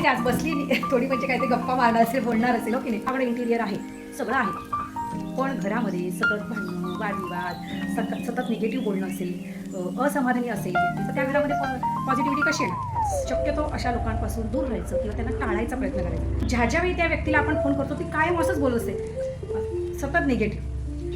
माहिती आज बसली नाही. थोडी म्हणजे काहीतरी गप्पा मारणार असेल बोलणार असेल हो की नाही? आपलं इंटिरियर आहे सगळं आहे. पण घरामध्ये सतत भांडणं वादविवाद सतत सतत निगेटिव्ह बोलणं असेल असमाधानी असेल तर त्या घरामध्ये पॉझिटिव्हिटी कशी येणार? शक्यतो अशा लोकांपासून दूर राहायचं किंवा त्यांना टाळायचा प्रयत्न करायचा. ज्या ज्यावेळी त्या व्यक्तीला आपण फोन करतो ती कायम असंच बोलत असते. सतत निगेटिव्ह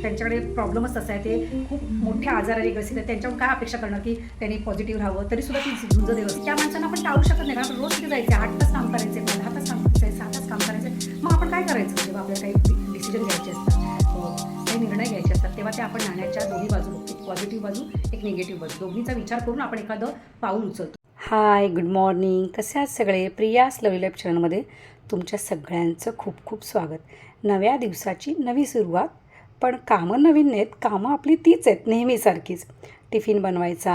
त्यांच्याकडे प्रॉब्लेमच तसा आहे ते खूप मोठ्या आजाराने ग्रसित आहे त्यांच्यावर काय अपेक्षा करणार की त्यांनी पॉझिटिव्ह राहावं? तरी सुद्धा ती झुंज देव. त्या माणसांना आपण टाळू शकत नाही. कारण रोज तिथे जायचे आठ तास काम करायचे पंधरा तास काम करायचे सहा तास काम करायचे. मग आपण काय करायचं? म्हणजे जेव्हा आपल्याला काही डिसिजन घ्यायचे असतात. हो. काही निर्णय घ्यायचे असतात. तेव्हा ते आपण नाण्याच्या दोन्ही बाजू एक पॉझिटिव्ह बाजू एक निगेटिव्ह बाजू. दोन्हीचा विचार करून आपण एखादं पाऊल उचलतो. हाय गुड मॉर्निंग कसे आहात सगळे? प्रियास लवी लाईफ चॅनलमध्ये तुमच्या सगळ्यांचं खूप खूप स्वागत. नव्या दिवसाची नवी सुरुवात पण कामं नवीन नाहीत कामं आपली तीच आहेत नेहमीसारखीच. टिफिन बनवायचा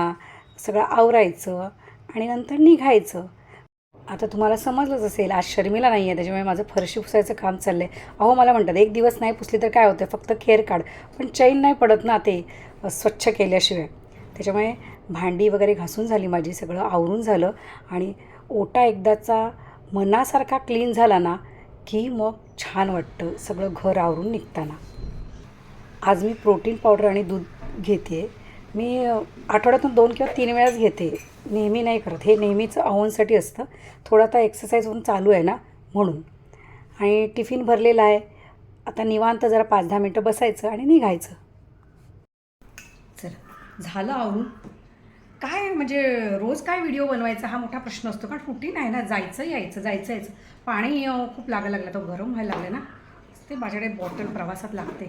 सगळं आवरायचं आणि नंतर निघायचं. आता तुम्हाला समजलंच असेल आज शर्मिला नाही आहे त्याच्यामुळे माझं फरशी पुसायचं काम चाललं आहे अहो मला म्हणतात एक दिवस नाही पुसली तर काय होतं फक्त खेर काढ. पण चैन नाही पडत ना ते स्वच्छ केल्याशिवाय. त्याच्यामुळे भांडी वगैरे घासून झाली माझी सगळं आवरून झालं. आणि ओटा एकदाचा मनासारखा क्लीन झाला ना की मग छान वाटतं सगळं घर आवरून निघताना. आज मी प्रोटीन पावडर आणि दूध घेते. मी आठवड्यातून दोन किंवा तीन वेळाच घेते. नेहमी नाही करत. हे नेहमीचं अवनसाठी असतं. थोडा आता एक्सरसाइज होऊन चालू आहे ना म्हणून. आणि टिफिन भरलेला आहे. आता निवांत जरा पाच दहा मिनटं बसायचं आणि निघायचं. चला. झालं आवरून. काय म्हणजे रोज काय व्हिडिओ बनवायचा हा मोठा प्रश्न असतो. कारण रुटीन आहे ना. जायचं यायचं जायचं यायचं. पाणी खूप लागायला लागलं. तो गरम व्हायला लागलं ना. ते माझ्याकडे बॉटल प्रवासात लागते.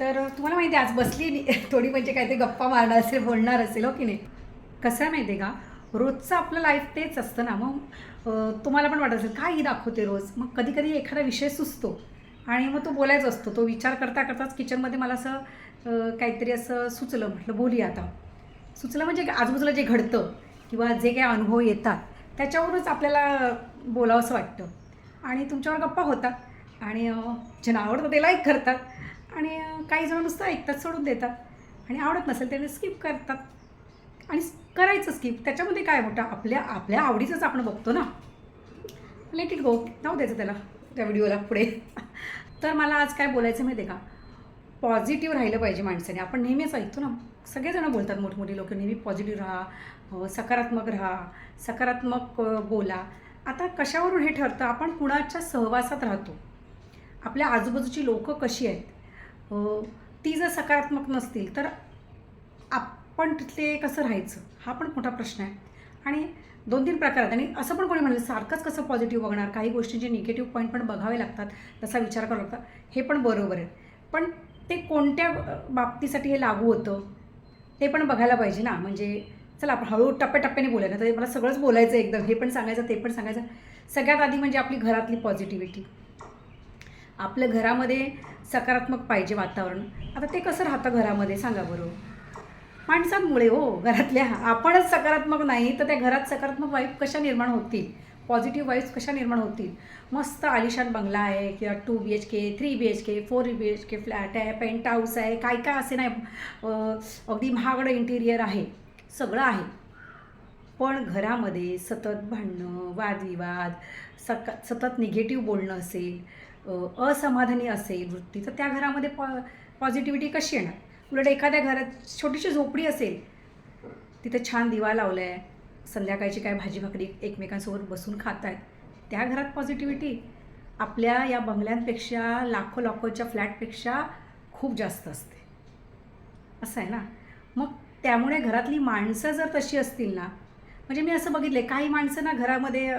तर तुम्हाला माहिती आहे आज बसली नाही थोडी म्हणजे काहीतरी गप्पा मारणार असेल बोलणार असेल हो की नाही? कसं आहे माहिती आहे का? रोजचं आपलं लाईफ तेच असतं ना. मग तुम्हाला पण वाटत असेल काय ही दाखवते रोज? मग कधी कधी एखादा विषय सुचतो. आणि मग तो बोलायचा असतो. तो विचार करता करताच किचनमध्ये मला असं काहीतरी असं सुचलं. म्हटलं बोलूया आता. सुचलं म्हणजे आजूबाजूला जे घडतं किंवा जे काही अनुभव येतात त्याच्यावरूनच आपल्याला बोलावंसं वाटतं. आणि तुमच्यावर गप्पा होतात. आणि ज्यांना आवडतं ते लाईक करतात. आणि काही जण नुसतं ऐकतात सोडून देतात. आणि आवडत नसेल त्यांना स्किप करतात. आणि करायचं स्किप त्याच्यामध्ये काय मोठं आपल्या आपल्या आवडीचंच आपण बघतो ना. लेट इट गो जाऊ द्यायचं त्याला त्या व्हिडिओला पुढे. तर मला आज काय बोलायचं माहिती आहे का? पॉझिटिव्ह राहिलं पाहिजे माणसाने. आपण नेहमीच ऐकतो ना. सगळेजणं बोलतात मोठमोठी लोक नेहमी पॉझिटिव्ह राहा सकारात्मक राहा सकारात्मक बोला. आता कशावरून हे ठरतं? आपण कुणाच्या सहवासात राहतो. आपल्या आजूबाजूची लोकं कशी आहेत? ती जर सकारात्मक नसतील तर आपण तिथले कसं राहायचं? हा पण मोठा प्रश्न आहे. आणि दोन तीन प्रकार आहेत. आणि असं पण कोणी म्हणलं सारखंच कसं पॉझिटिव्ह बघणार? काही गोष्टींचे निगेटिव्ह पॉईंट पण बघावे लागतात तसा विचार करावा लागतात हे पण बरोबर आहे. पण ते कोणत्या बाबतीसाठी हे लागू होतं ते पण बघायला पाहिजे ना. म्हणजे चला आपण हळूहळू टप्प्याटप्प्याने बोलाय. ना तर मला सगळंच बोलायचं एकदम. हे पण सांगायचं ते पण सांगायचं. सगळ्यात आधी म्हणजे आपली घरातली पॉझिटिव्हिटी आपल्या घरामध्ये सकारात्मक पाहिजे वातावरण. आता ते कसं राहतं घरामध्ये? सांगा बरं. माणसांमुळे हो घरातल्या आपणच सकारात्मक नाही तर त्या घरात सकारात्मक वाईफ कशा निर्माण होतील? पॉझिटिव्ह वाईफ कशा निर्माण होतील? मस्त आलिशान बंगला आहे किंवा two B H K three B H K four B H K flat आहे पेंट हाऊस आहे काय काय असे नाही अगदी महागडं इंटिरियर आहे सगळं आहे. पण घरामध्ये सतत भांडणं वादविवाद सक सतत निगेटिव्ह बोलणं असेल असमाधानी असेल वृत्ती तर त्या घरामध्ये पॉ पॉझिटिव्हिटी कशी येणार? उलट एखाद्या घरात छोटीशी झोपडी असेल तिथं छान दिवा लावला आहे संध्याकाळची काय भाजी भाकरी एकमेकांसोबत बसून खात आहेत त्या घरात पॉझिटिव्हिटी आपल्या या बंगल्यांपेक्षा लाखो लाखोच्या फ्लॅटपेक्षा खूप जास्त असते. असं आहे ना? मग त्यामुळे घरातली माणसं जर तशी असतील ना म्हणजे मी असं बघितलं आहे काही माणसं ना घरामध्ये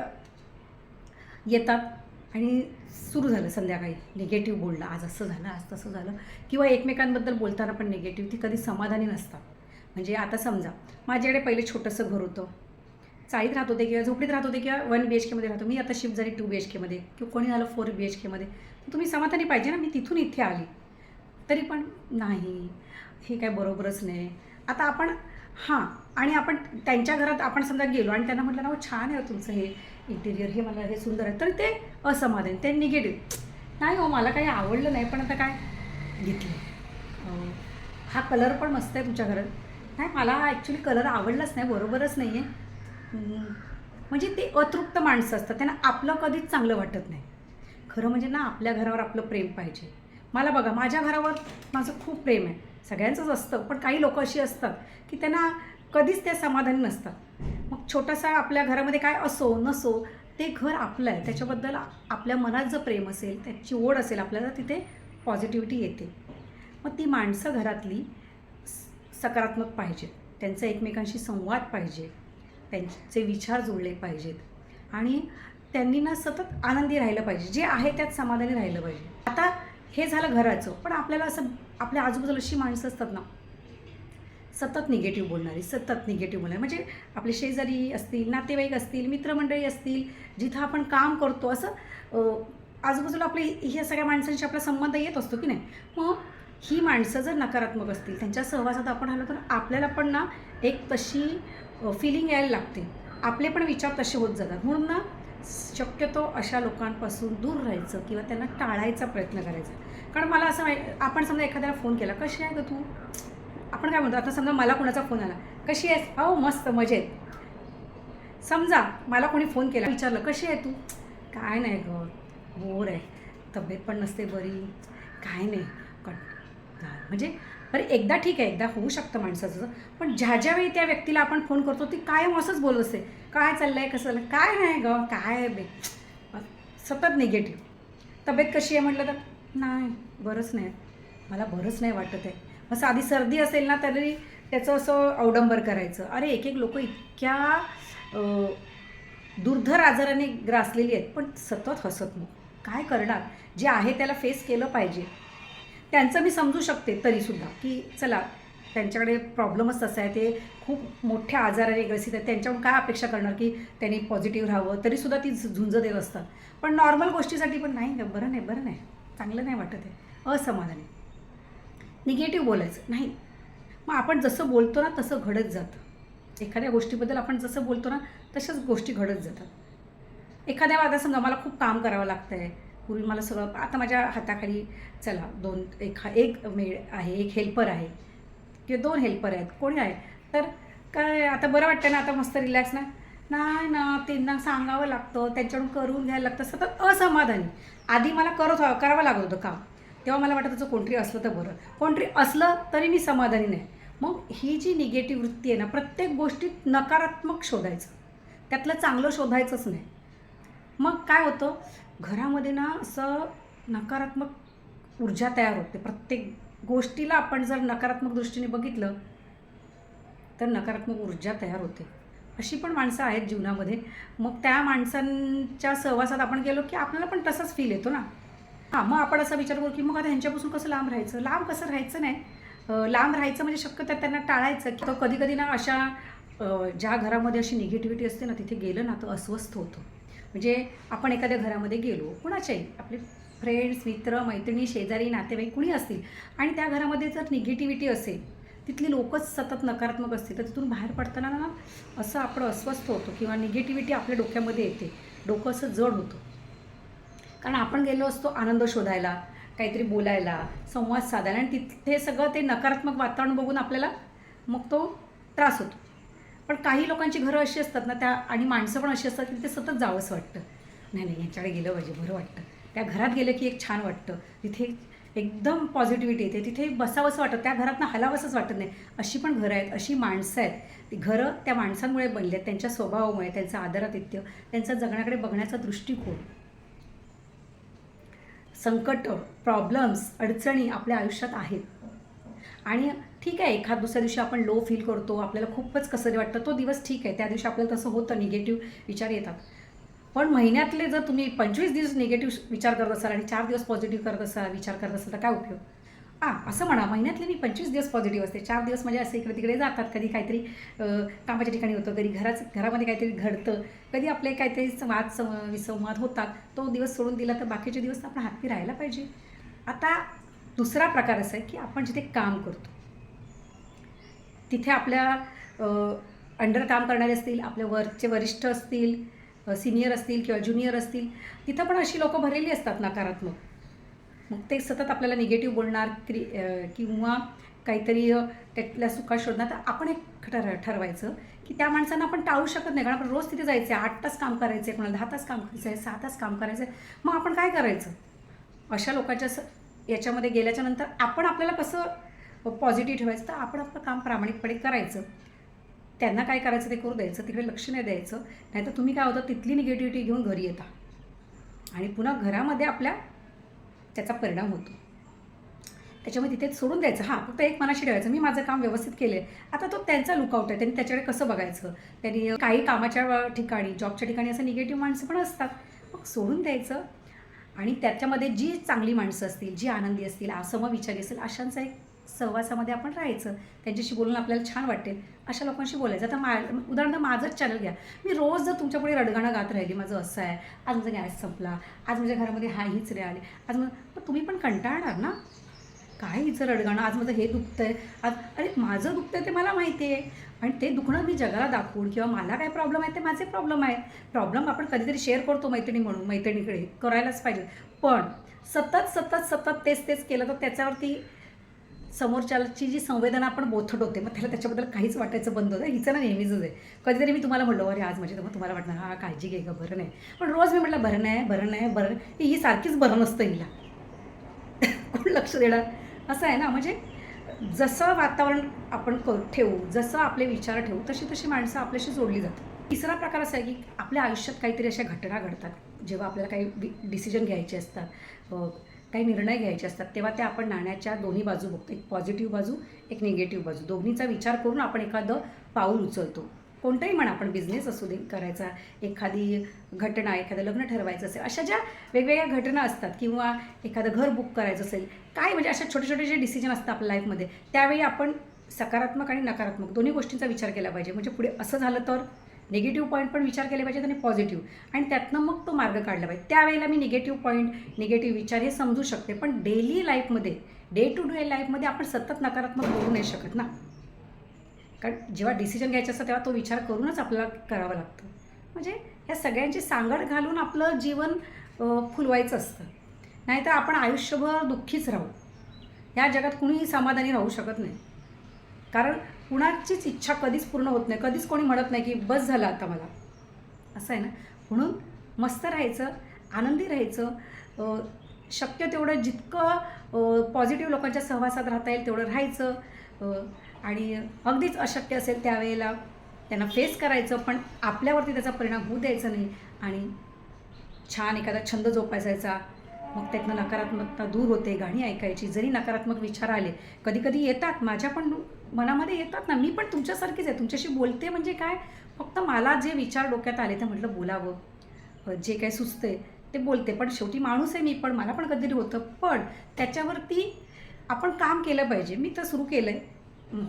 येतात आणि सुरू झालं संध्याकाळी. निगेटिव्ह बोलणं आज असं झालं आज तसं झालं. किंवा एकमेकांबद्दल बोलताना पण निगेटिव्ह ती कधी समाधानी नसतात. म्हणजे आता समजा माझ्याकडे पहिले छोटंसं घर होतं. चाळीत राहत होते किंवा झोपडीत राहत होते किंवा वन बी एच केमध्ये राहतो. मी आता शिफ्ट झाली टू बी एच केमध्ये किंवा कोणी झालं फोर बी एच केमध्ये तर तुम्ही समाधानी पाहिजे ना. मी तिथून इथे आली. तरी पण नाही. हे काय बरोबरच नाही. आता आपण हां. आणि आपण त्यांच्या घरात आपण समजा गेलो आणि त्यांना म्हटलं ना हो छान आहे हो तुमचं हे. इंटिरियर हे मला हे सुंदर आहे. तर ते असमाधान ते निगेटिव्ह नाही हो मला काही आवडलं नाही पण आता काय? घेतलं. हा कलर पण मस्त आहे तुमच्या घरात. नाही मला ॲक्च्युली कलर आवडलाच नाही बरोबरच नाही आहे म्हणजे ते अतृप्त माणसं असतात त्यांना आपलं कधीच चांगलं वाटत नाही. खरं म्हणजे ना आपल्या घरावर आपलं प्रेम पाहिजे. मला बघा माझ्या घरावर माझं खूप प्रेम आहे. सगळ्यांचंच असतं पण काही लोक अशी असतात की त्यांना कधीच ते समाधानी नसतात. मग छोटासा आपल्या घरामध्ये काय असो नसो ते घर आपलं आहे. त्याच्याबद्दल आपल्या मनात जर प्रेम असेल त्याची ओढ असेल आपल्याला तिथे पॉझिटिव्हिटी येते. मग ती माणसं घरातली स- सकारात्मक पाहिजेत. त्यांचा एकमेकांशी संवाद पाहिजे. त्यांचे विचार जुळले पाहिजेत. आणि त्यांनी ना सतत आनंदी राहिलं पाहिजे. जे आहे त्यात समाधानी राहिलं पाहिजे. आता हे झालं घराचं. पण आपल्याला असं आपल्या आजूबाजूला अशी माणसं असतात ना सतत निगेटिव्ह बोलणारी सतत निगेटिव्ह बोलणारी. म्हणजे आपले शेजारी असतील नातेवाईक असतील मित्रमंडळी असतील जिथं आपण काम करतो असं आजूबाजूला आपले ह्या सगळ्या माणसांशी आपला संबंध येत असतो की नाही? मग ही माणसं जर नकारात्मक असतील त्यांच्या सहवासात आपण आलो तर आपल्याला पण ना एक तशी फिलिंग यायला लागते. आपले पण विचार तसे होत जातात. म्हणून ना शक्यतो अशा लोकांपासून दूर राहायचं किंवा त्यांना टाळायचा प्रयत्न करायचा. कारण मला असं माहि- आपण समजा एखाद्याला फोन केला कशी आहे गं तू? आपण काय म्हणतो? आता समजा मला कोणाचा फोन आला. कशी आहेस? हो मस्त मजेत. समजा मला कोणी फोन केला विचारलं कशी आहे तू? काय नाही ग बोर आहे. तब्येत पण नसते बरी. काय नाही. कट म्हणजे बरं एकदा ठीक आहे एकदा होऊ शकतं माणसाचं. पण ज्या ज्या वेळी त्या व्यक्तीला आपण फोन करतो ती कायम असंच बोलत असते. काय चाललं आहे कसं चाललं काय नाही ग काय बे. सतत निगेटिव्ह तब्येत कशी आहे? म्हटलं तर नाही बरंच नाही. मला बरंच नाही वाटत आहे. मग साधी सर्दी असेल ना तरी त्याचं असं अवडंबर करायचं. अरे एक एक लोक इतक्या दुर्धर आजाराने ग्रासलेली आहेत पण सतत हसत मग काय करणार? जे आहे त्याला फेस केलं पाहिजे. त्यांचं मी समजू शकते तरीसुद्धा की चला त्यांच्याकडे प्रॉब्लेमच तसा आहे ते खूप मोठ्या आजाराने ग्रसित आहेत. त्यांच्याकडून काय अपेक्षा करणार की त्यांनी पॉझिटिव्ह राहावं? तरीसुद्धा ती झुंज देत असतात पण नॉर्मल गोष्टीसाठी पण नाही बरं नाही बरं नाही. चांगलं नाही वाटत आहे. असमाधानी. निगेटिव्ह बोलायचं नाही. मग आपण जसं बोलतो ना तसं घडत जातं. एखाद्या गोष्टीबद्दल आपण जसं बोलतो ना तशाच गोष्टी घडत जातात. एखाद्या वादा समजा मला खूप काम करावं लागतं आहे पूर्वी मला सगळं आता माझ्या हाताखाली चला दोन एक एक मेड आहे एक हेल्पर आहे. किंवा दोन हेल्पर आहेत. कोणी आहे? तर काय आता बरं वाटतं ना आता मस्त रिलॅक्स ना? नाही ना त्यांना सांगावं लागतं त्यांच्याकडून करून घ्यायला लागतं. सतत असमाधानी. आधी मला करत करावं लागत होतं काम. तेव्हा मला वाटत होतं कोणतरी असलं तर बरं. कोणतरी असलं तरी मी समाधानी नाही. मग ही जी निगेटिव्ह वृत्ती आहे ना प्रत्येक गोष्टीत नकारात्मक शोधायचं. त्यातलं चांगलं शोधायचंच नाही. मग काय होतं? घरामध्ये ना असं नकारात्मक ऊर्जा तयार होते. प्रत्येक गोष्टीला आपण जर नकारात्मक दृष्टीने बघितलं तर नकारात्मक ऊर्जा तयार होते. अशी पण माणसं आहेत जीवनामध्ये. मग त्या माणसांच्या सहवासात आपण गेलो की आपल्याला पण तसाच फील येतो ना. हां मग आपण असा विचार करू की मग आता ह्यांच्यापासून कसं लांब राहायचं? लांब कसं राहायचं नाही? लांब राहायचं म्हणजे शक्यतो त्यांना टाळायचं की कधी कधी ना अशा ज्या घरामध्ये अशी निगेटिव्हिटी असते ना तिथे गेलं ना तर अस्वस्थ होतं. म्हणजे आपण एखाद्या घरामध्ये गेलो कुणाच्याही आपले फ्रेंड्स मित्र मैत्रिणी शेजारी नातेवाईक कुणी असतील आणि त्या घरामध्ये जर निगेटिव्हिटी असेल तिथली लोकच सतत नकारात्मक असतील तर तिथून बाहेर पडताना ना असं आपण अस्वस्थ होतो किंवा निगेटिव्हिटी आपल्या डोक्यामध्ये येते. डोकं असं जड होतं. कारण आपण गेलो असतो आनंद शोधायला काहीतरी बोलायला संवाद साधायला. आणि तिथे सगळं ते नकारात्मक वातावरण बघून आपल्याला मग तो त्रास होतो. पण काही लोकांची घरं अशी असतात ना त्या आणि माणसं पण अशी असतात की ते सतत जावंसं वाटतं. नाही नाही यांच्याकडे गेलं पाहिजे बरं वाटतं. त्या घरात गेलं की एक छान वाटतं. तिथे एकदम पॉझिटिव्हिटी येते. तिथे बसावंसं वाटतं. त्या घरातनं हलावंसंच वाटत नाही. अशी पण घरं आहेत अशी माणसं आहेत. ती घरं त्या माणसांमुळे बनली आहेत. त्यांच्या स्वभावामुळे त्यांचं आदरातिथ्य त्यांचा जगण्याकडे बघण्याचा दृष्टिकोन. संकट प्रॉब्लेम्स अडचणी आपल्या आयुष्यात आहेत. आणि ठीक आहे एखाद दुसऱ्या दिवशी आपण लो फील करतो आपल्याला खूपच कसं वाटतं तो दिवस ठीक आहे. त्या दिवशी आपल्याला तसं होतं निगेटिव्ह विचार येतात. पण महिन्यातले जर तुम्ही पंचवीस दिवस निगेटिव्ह विचार करत असाल आणि चार दिवस पॉझिटिव्ह करत असाल विचार करत असाल तर काय उपयोग? हां असं म्हणा. महिन्यातले मी पंचवीस दिवस पॉझिटिव्ह असते. चार दिवस म्हणजे असे इकडे तिकडे जातात. कधी काहीतरी कामाच्या ठिकाणी होतं. कधी घराच घरामध्ये काहीतरी घडतं. कधी आपले काहीतरी वाद सं विसंवाद होतात. तो दिवस सोडून दिला तर बाकीचे दिवस आपण हॅप्पी राहायला पाहिजे. आता दुसरा प्रकार असा आहे की आपण जिथे काम करतो तिथे आपल्या अंडर काम करणारे असतील आपल्या वरचे वरिष्ठ असतील सिनियर असतील किंवा ज्युनियर असतील तिथं पण अशी लोकं भरलेली असतात नकारात्मक. मग ते सतत आपल्याला निगेटिव्ह बोलणार क्रि किंवा काहीतरी त्यातल्या सुखा शोधणार. तर आपण एक ठर ठरवायचं की त्या माणसांना आपण टाळू शकत नाही. कारण आपण रोज तिथे जायचं आहे. आठ तास काम करायचं आहे कोणाला दहा तास काम करायचं आहे सहा तास काम करायचं आहे मग आपण काय करायचं? अशा लोकांच्या स याच्यामध्ये गेल्याच्यानंतर आपण आपल्याला कसं पॉझिटिव्ह ठेवायचं? तर आपण आपलं काम प्रामाणिकपणे करायचं. त्यांना काय करायचं ते करू द्यायचं. तिकडे लक्ष नाही द्यायचं. नाहीतर तुम्ही काय होतं तिथली निगेटिव्हिटी घेऊन घरी येता. आणि पुन्हा घरामध्ये आपल्या त्याचा परिणाम होतो. त्याच्यामुळे तिथे सोडून द्यायचं. हां फक्त एक मनाशी ठेवायचं. मी माझं काम व्यवस्थित केलं आहे आता तो त्यांचा लुकआउट आहे. त्यांनी त्याच्याकडे कसं बघायचं? त्यांनी काही कामाच्या ठिकाणी जॉबच्या ठिकाणी असं निगेटिव्ह माणसं पण असतात. मग सोडून द्यायचं. आणि त्याच्यामध्ये जी चांगली माणसं असतील जी आनंदी असतील समविचारी असेल अशांचा एक सहवासामध्ये आपण राहायचं त्यांच्याशी बोलून आपल्याला छान वाटेल अशा लोकांशी बोलायचं. आता मा उदाहरणार्थ माझंच चॅनल घ्या. मी रोज जर तुमच्यापुढे रडगाणं गात राहिली माझं असं आहे आज माझा गॅस संपला आज माझ्या घरामध्ये हा हीच रे आले आज मग तुम्ही पण कंटाळणार ना? काय हिचं रडगाणं आज माझं हे दुखतं आहे आज अरे माझं दुखतं आहे ते मला माहिती आहे आणि ते दुखणं मी जगाला दाखवून किंवा मला काय प्रॉब्लेम आहे ते माझे प्रॉब्लेम आहे. प्रॉब्लेम आपण कधीतरी शेअर करतो मैत्रिणी म्हणून मैत्रिणीकडे करायलाच पाहिजे. पण सतत सतत सतत तेच तेच केलं तर त्याच्यावरती समोरच्याची जी संवेदना आपण बोथट होते मग त्याला त्याच्याबद्दल काहीच वाटायचं बंद होतं हिचं ना नेहमीच आहे कधीतरी मी तुम्हाला म्हणलो अरे आज माझी मग तुम्हाला वाटणार हा काळजी घे गं बरं नाही. पण रोज मी म्हटलं बरं नाही बरं नाही बरं नाही. ही सारखीच बरं नसतं हिला. कोण लक्ष देणार? असं आहे ना म्हणजे जसं वातावरण आपण क ठेवू जसं आपले विचार ठेवू तशी तशी माणसं आपल्याशी जोडली जातात. तिसरा प्रकार असा आहे की आपल्या आयुष्यात काहीतरी अशा घटना घडतात. जेव्हा आपल्याला काही डिसिजन घ्यायचे असतात काही निर्णय घ्यायचे असतात तेव्हा ते आपण नाण्याच्या दोन्ही बाजू बघतो एक पॉझिटिव्ह बाजू एक निगेटिव्ह बाजू. दोन्हीचा विचार करून आपण एखादं पाऊल उचलतो. कोणतंही म्हणा आपण बिझनेस असू दे करायचा एखादी घटना एखादं लग्न ठरवायचं असेल अशा ज्या वेगवेगळ्या घटना असतात किंवा एखादं घर बुक करायचं असेल काय म्हणजे अशा छोटे छोटे जे डिसिजन असतात आपल्या लाईफमध्ये त्यावेळी आपण सकारात्मक आणि नकारात्मक दोन्ही गोष्टींचा विचार केला पाहिजे. म्हणजे पुढे असं झालं तर निगेटिव्ह पॉईंट पण विचार केले पाहिजेत आणि पॉझिटिव्ह आणि त्यातनं मग तो मार्ग काढला पाहिजे. त्यावेळेला मी निगेटिव्ह पॉईंट निगेटिव्ह विचार हे समजू शकते. पण डेली लाईफमध्ये डे टू डे लाईफमध्ये आपण सतत नकारात्मक बोलू नाही शकत ना. कारण जेव्हा डिसिजन घ्यायचं असतं तेव्हा तो विचार करूनच आपल्याला करावा लागतो. म्हणजे या सगळ्यांची सांगड घालून आपलं जीवन फुलवायचं असतं. नाहीतर आपण आयुष्यभर दुःखीच राहू. या जगात कुणीही समाधानी राहू शकत नाही. कारण कुणाचीच इच्छा कधीच पूर्ण होत नाही कधीच कोणी म्हणत नाही की बस झालं आता मला. असं आहे ना? म्हणून मस्त राहायचं आनंदी राहायचं. शक्य तेवढं जितकं पॉझिटिव्ह लोकांच्या सहवासात राहता येईल तेवढं राहायचं. आणि अगदीच अशक्य असेल त्यावेळेला त्यांना फेस करायचं पण आपल्यावरती त्याचा परिणाम होऊ द्यायचा नाही. आणि छान एखादा छंद जोपासायचा. मग त्यातनं नकारात्मकता दूर होते गाणी ऐकायची. जरी नकारात्मक विचार आले कधी कधी येतात. माझ्या पण मनामध्ये येतात ना. मी पण तुमच्यासारखीच आहे. तुमच्याशी बोलते म्हणजे काय? फक्त मला जे विचार डोक्यात आले ते म्हटलं बोलावं. जे काय सुचते ते बोलते. पण शेवटी माणूस आहे मी पण. मला पण कधीतरी होतं. पण त्याच्यावरती आपण काम केलं पाहिजे. मी तर सुरू केलं आहे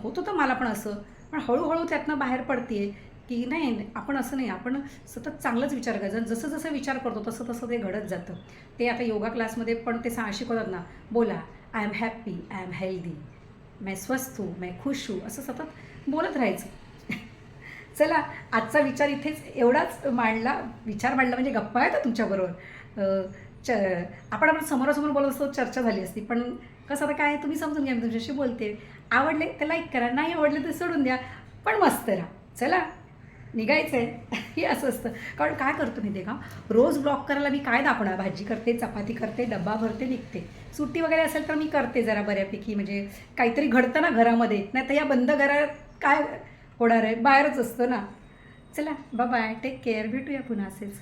होत होतं मला पण असं. पण हळूहळू त्यातनं बाहेर पडते की नाही आपण असं नाही आपण सतत चांगलंच विचार करायचा. जसं जसं विचार करतो तसं तसं ते घडत जातं. ते आता योगा क्लासमध्ये पण ते सा शिकवतात ना बोला I am happy I am healthy मैं स्वस्थ हूँ मैं खुश हूँ. असं सतत बोलत राहायचं. चला आजचा विचार इथेच एवढाच मांडला. विचार मांडला म्हणजे गप्पा आहेत तुमच्याबरोबर. च आपण आपण समोरासमोर बोलत असतो चर्चा झाली असती. पण कसं आता काय तुम्ही समजून घ्या मी तुमच्याशी बोलते. आवडले तर लाईक करा नाही आवडले तर सोडून द्या. पण मस्त राहा. चला. निघायचं आहे हे असं असतं. कारण काय करतो मी ते का? रोज ब्लॉक करायला मी काय दाखवणार? भाजी करते चपाती करते डब्बा भरते निघते. सुट्टी वगैरे असेल तर मी करते जरा बऱ्यापैकी. म्हणजे काहीतरी घडतं ना घरामध्ये. नाही तर या बंद घरात काय होणार आहे? बाहेरच असतं ना. चला बाय टेक केअर भेटूया पुन्हा असेच.